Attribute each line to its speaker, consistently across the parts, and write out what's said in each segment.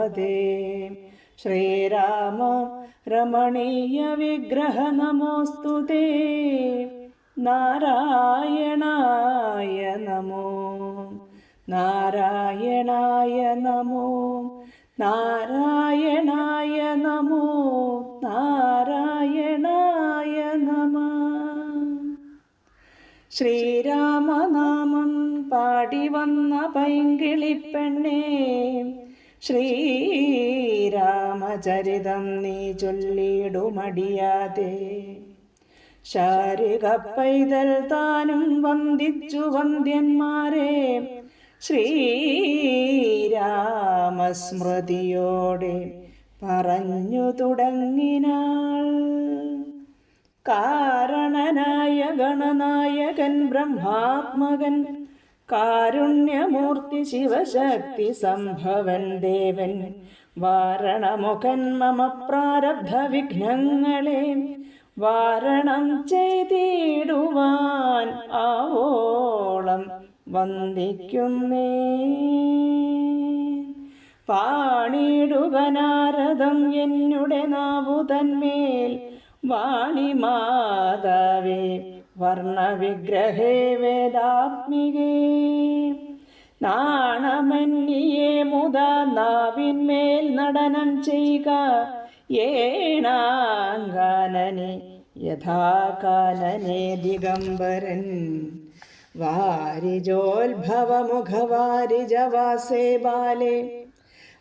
Speaker 1: രമാപദേ ശ്രീരാമ രമണീയ വിഗ്രഹ നമോസ്തു തേ. നാരായണായ നമോ. നാരായണായ നമോ. നാരായണായ നമോ. നാരായണായ നമ. ശ്രീരാമനാമം പാടി വന്ന പൈങ്കിളിപ്പെണ്ണേ. ശ്രീരാമചരിതം നീ ചൊല്ലിടുമടിയാതെ. ശാരിക പൈതൽ താനും വന്ദിച്ചു വന്ദ്യന്മാരെ. ശ്രീരാമസ്മൃതിയോടെ പറഞ്ഞു തുടങ്ങിനാൾ. കാരണനായ ഗണനായകൻ ബ്രഹ്മാത്മകൻ കാരുണ്യമൂർത്തി ശിവശക്തി സംഭവൻ ദേവൻ. വാരണമുഖൻ മമ പ്രാരബ്ധ വിഘ്നങ്ങളെ വാരണം ചെയ്തിടുവാൻ ആവോളം വന്ദിക്കുന്നേ. പാണിടുക നാരദം എന്നുടെ നാവുതന്മേൽ വാണിമാതാവേ. വർണവിഗ്രഹേ വേദാത്മികേ. നാണമന്യേ മുത നാവിന്മേൽ നടനം ചെയ്യുക. ഏണാങ്കാനനെ യഥാകാനനെ ദിഗംബരൻ. വാരിജോത്ഭവമുഖവാരിജവാസേ ബാലേ.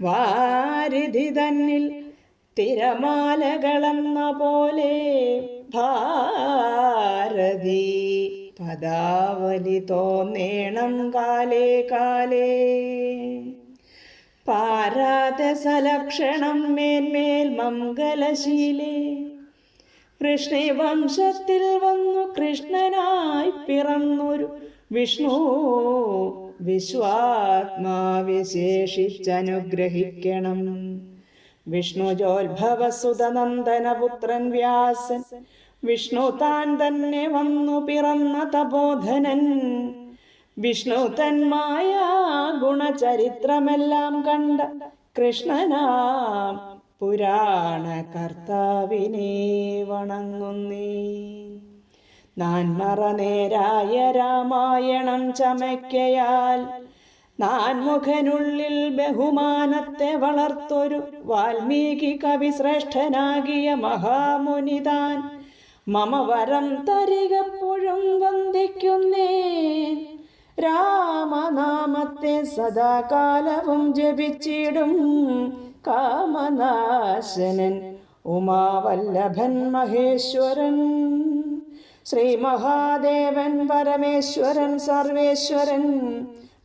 Speaker 1: വാരിധി തന്നിൽ തിരമാലകളെന്ന പോലെ ഭാരതി പദാവലി തോന്നേണം കാലേ കാലേ. പാരാതസലക്ഷണം മേന്മേൽ മംഗലശീലേ. കൃഷ്ണവംശത്തിൽ വന്നു കൃഷ്ണനായി പിറന്നൊരു വിഷ്ണു വിശ്വാത്മാവിശേഷിച്ചനുഗ്രഹിക്കണം. വിഷ്ണുജോത്ഭവസുതനന്ദനപുത്രൻ വ്യാസൻ വിഷ്ണു താൻ തന്നെ വന്നു പിറന്ന തബോധനൻ വിഷ്ണു തന്മായ ഗുണചരിത്രമെല്ലാം കണ്ട കൃഷ്ണനാം പുരാണ കർത്താവിനെ വണങ്ങുന്നേ. നാൻമറ നേരായ രാമായണം ചമയ്ക്കയാൽ നാൻമുഖനുള്ളിൽ ബഹുമാനത്തെ വളർത്തൊരു വാൽമീകി കവി ശ്രേഷ്ഠനാകിയ മഹാമുനിതാൻ മമ വരം തരികപ്പോഴും വന്ദിക്കുന്നേ രാമനാമത്തെ സദാകാലവും ജപിച്ചിടും കാമനാശനൻ ഉമാവല്ലഭൻ മഹേശ്വരൻ. ശ്രീ മഹാദേവൻ പരമേശ്വരൻ സർവേശ്വരൻ.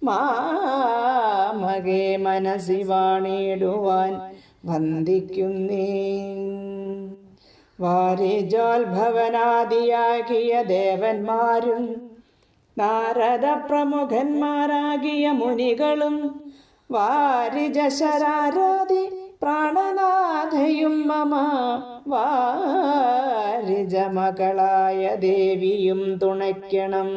Speaker 1: മാമകെ മനസിവാണിടുവാൻ വന്ദിക്കുന്നേ വാരിജോത്ഭവനാദിയാകിയ ദേവന്മാരും നാരദ പ്രമുഖന്മാരാകിയ മുനികളും വാരിജശരാരാധി പ്രാണനാഥയും മമ. വാരിജമകളായ ദേവിയും തുണയ്ക്കണം.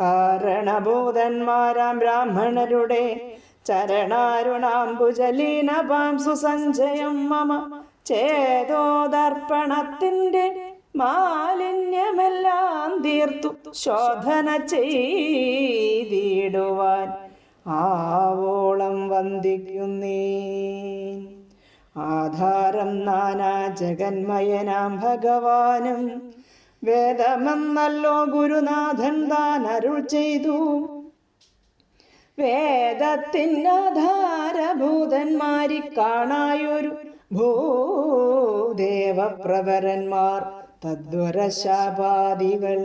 Speaker 1: കാരണഭൂതന്മാരാം ബ്രാഹ്മണരുടെ ചരണാരുണാംബുജലീനപാം സുസഞ്ജയം മമ. ചേതോദർപ്പണത്തിന്റെ മാലിന്യമെല്ലാം തീർത്തു. ശോധന ചെയ്തിടുവാൻ ആവോളം വന്ദിക്കുന്നേ ആധാരം നാനാ ജഗന്മയനാം ഭഗവാനും വേദമെന്നല്ലോ ഗുരുനാഥൻ താൻ അരുൾ ചെയ്തു. വേദത്തിനാധാരഭൂതന്മാരി കാണായൊരു ഭൂദേവപ്രവരന്മാർ തദ്വരശാപാദികൾ.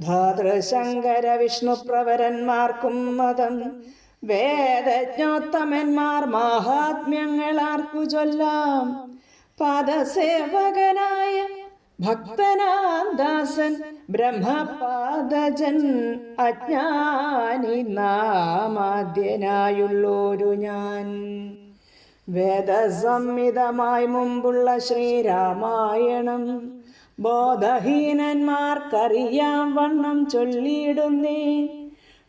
Speaker 1: ധാതൃശങ്കര വിഷ്ണുപ്രവരന്മാർക്കും മതം. വേദജ്ഞോത്തമന്മാർ മാഹാത്മ്യങ്ങളാർക്കു ചൊല്ലാം. പാദസേവകനായ ഭക്തനാദാസൻ ബ്രഹ്മപാദജൻ അജ്ഞാനി നാമാദ്യനായുള്ളോരു ഞാൻ. വേദസംഹിതമായി മുമ്പുള്ള ശ്രീരാമായണം. ബോധഹീനന്മാർക്കറിയാം വണ്ണം ചൊല്ലിയിടുന്നേ.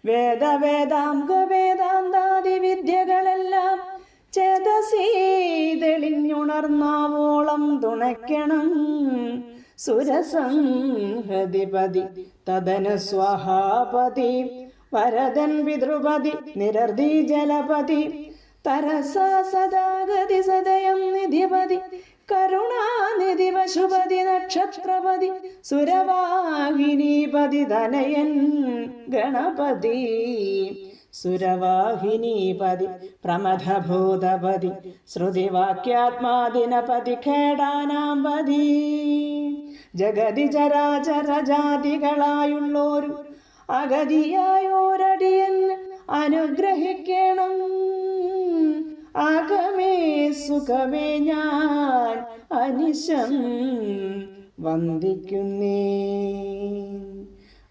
Speaker 1: വേദവേദാംഗ വേദാന്താദി വിദ്യകളെല്ലാം ചേതസീ തെളിഞ്ഞുണർന്നാവോളം തുണയ്ക്കണം. സുരസംഹതിപതി തദന സ്വഹാപതി. വരദൻ പിതൃപതി നിരർദി ജലപതി. തരസാ സദാഗതി സദയം നിധിപതി കരുണാനിധി പശുപതി നക്ഷത്രപതി സുരവാഹിനിപതി ധനയൻ ഗണപതി സുരവാഹിനീപതി പ്രമഥഭൂതപതി ശ്രുതിവാക്യാത്മാദിനപതി ഖേടാനാംപതി. ജഗതി ചരാചരജാതികളായുള്ളോരു അഗതിയായോരടിയൻ സുഖമേ ഞാൻ അനിശം വന്ദിക്കുന്നേ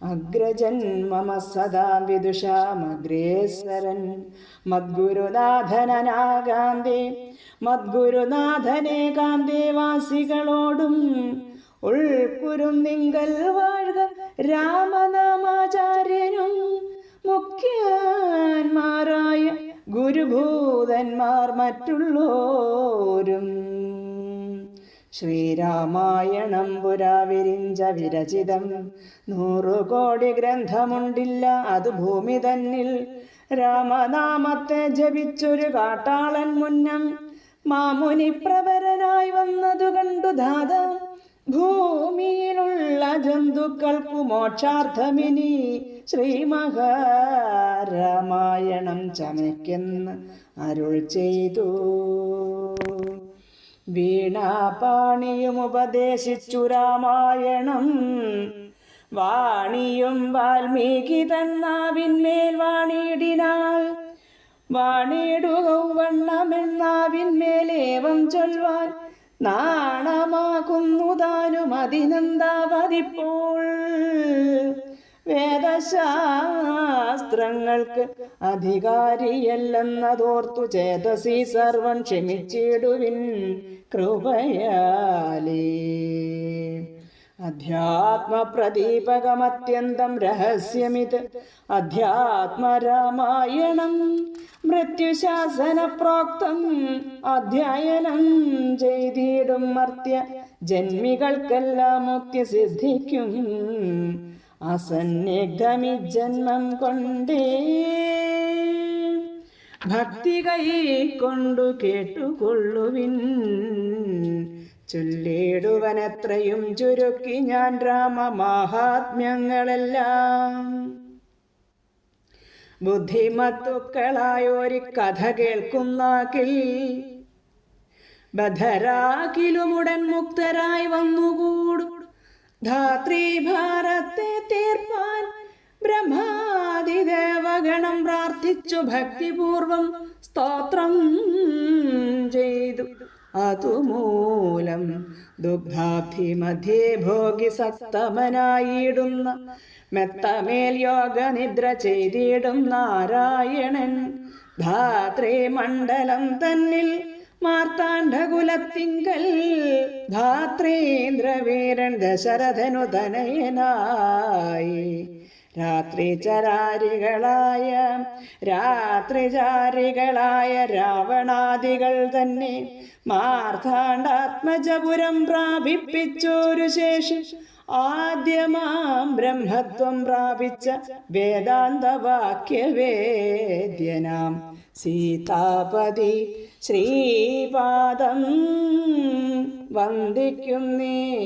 Speaker 1: അഗ്രജൻ മമ സദാ വിദുഷാമഗ്രേസരൻ മദ്ഗുരുനാഥനാകാന്തേ മദ്ഗുരുനാഥനെ കാന്തേവാസികളോടും ഉൾക്കുരും നിങ്കൽ വാഴുക രാമനാമാചാര്യനും മുഖ്യന്മാരായ ഗുരുഭൂതന്മാർ മറ്റുള്ളോരും. ശ്രീരാമായണം പുരാവിരിഞ്ച വിരചിതം. നൂറു കോടി ഗ്രന്ഥമുണ്ടില്ല അത് ഭൂമി തന്നിൽ. രാമനാമത്തെ ജപിച്ചൊരു കാട്ടാളൻ മുന്നം. മാമുനി പ്രവരനായി വന്നതു കണ്ടു ധാത ഭൂമിയിലുള്ള ജന്തുക്കൾക്കു മോക്ഷാർത്ഥമിനി ശ്രീമഹാരാമായണം ചമയ്ക്കെന്ന് അരുൾ ചെയ്തു. വീണാപാണിയും ഉപദേശിച്ചു രാമായണം. വാണിയും വാൽമീകി തന്നാവിന്മേൽ വാണിയിടിനാൾ. വാണിയിടുക വണ്ണമെന്നാവിന്മേലേവം ചൊൽവാൻ നാണമാകുന്നു താനും അതിനെന്താവതിപ്പോൾ? വേദശാസ്ത്രങ്ങൾക്ക് അധികാരിയല്ലെന്നതോർത്തു ചേതസി സർവം ക്ഷമിച്ചിടുവിൻ കൃപയാലേ. അധ്യാത്മപ്രദീപകമത്യന്തം രഹസ്യമിത്. അധ്യാത്മരാമായണം മൃത്യുശാസന പ്രോക്തം അധ്യയനം ചെയ്തിടും മർത്യ. ജന്മികൾക്കെല്ലാം മുക്തി സിദ്ധിക്കും അസന്നിഗ്ധമി ജന്മം കൊണ്ടേ. ഭക്തി കൈ കൊണ്ടു കേട്ടുകൊള്ളുവിൻ. ചൊല്ലിടുവനത്രയും ചുരുക്കി ഞാൻ രാമ രാമമാഹാത്മ്യങ്ങളെല്ലാം ബുദ്ധിമത്തുക്കളായൊരു കഥ കേൾക്കുന്നാക്കിൽ ബധരാകിലുമുടൻ മുക്തരായി വന്നുകൂടും. ധാത്രി ഭാരത്തെ തീർപ്പാൻ ബ്രഹ്മാതിദേവഗണം പ്രാർത്ഥിച്ചു ഭക്തിപൂർവം സ്തോത്രം ചെയ്തു. അതുമൂലം ദുഗ്ധാബ്ധി ഭോഗി സത്തമനായിടുന്ന മെത്തമേൽ യോഗ നിദ്ര ചെയ്തിടും നാരായണൻ. ധാത്രേ മണ്ഡലം തന്നിൽ മാർത്താണ്ഡകുലത്തിങ്കൽ. ധാത്രേന്ദ്രവീരൻ ദശരഥനു തനയനായി രാത്രി ചരാരികളായ രാത്രിചാരികളായ രാവണാദികൾ തന്നെ മാർത്താണ്ഡാത്മജപുരം പ്രാപിപ്പിച്ചൊരു ശേഷം ആദ്യമാം ബ്രഹ്മത്വം പ്രാപിച്ച വേദാന്തവാക്യവേദ്യനാം സീതാപതി ശ്രീപാദം വന്ദിക്കുന്നേ